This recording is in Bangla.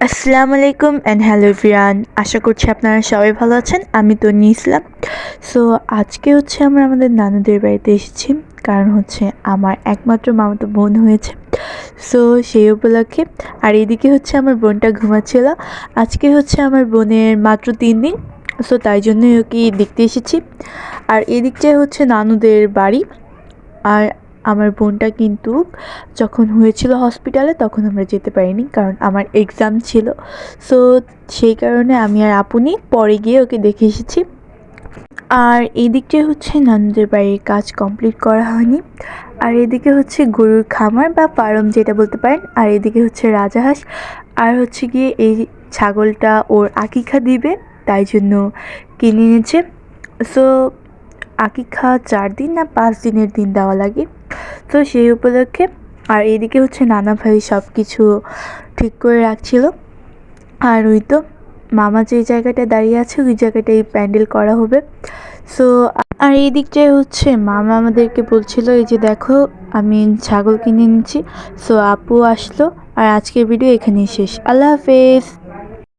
আসসালামু আলাইকুম অ্যান্ড হ্যালো ফিরান আশা করছি আপনারা সবাই ভালো আছেন। আমি তন্নি ইসলাম। সো আজকে হচ্ছে আমরা আমাদের নানুদের বাড়িতে এসেছি। কারণ হচ্ছে আমার একমাত্র মামাতো বোন হয়েছে। সো সেই উপলক্ষে। আর এদিকে হচ্ছে আমার বোনটা ঘুমাচ্ছিল। আজকে হচ্ছে আমার বোনের মাত্র তিন দিন। সো তাই জন্যই ওকে দেখতে এসেছি। আর এদিকটায় হচ্ছে নানুদের বাড়ি। আর আমার বোনটা কিন্তু যখন হয়েছিল হসপিটালে তখন আমরা যেতে পারিনি, কারণ আমার এক্সাম ছিল। সো সেই কারণে আমি আর আপনি পরে গিয়ে ওকে দেখে এসেছি। আর এই দিকটায় হচ্ছে নানুদের বাড়ির কাজ কমপ্লিট করা হয়নি। আর এদিকে হচ্ছে গরুর খামার বা পারম যেটা বলতে পারেন, আর এদিকে হচ্ছে রাজাহাঁস আর হচ্ছে গিয়ে এই ছাগলটা ওর আকিখা দিবে, তাই জন্য কিনে এনেছে। সো আকিখা চার দিন না পাঁচ দিনের দিন দেওয়া লাগে। তো সেই উপলক্ষে। আর এদিকে হচ্ছে নানা ভাই সব কিছু ঠিক করে রাখছিল। আর ওই তো মামা যে জায়গাটায় দাঁড়িয়ে আছে, ওই জায়গাটায় প্যান্ডেল করা হবে। সো আর এই দিকটায় হচ্ছে মামা আমাদেরকে বলছিল, এই যে দেখো, আমি ছাগল কিনে নিচ্ছি সো আপু আসলো। আর আজকের ভিডিও এখানেই শেষ। আল্লাহ হাফেজ।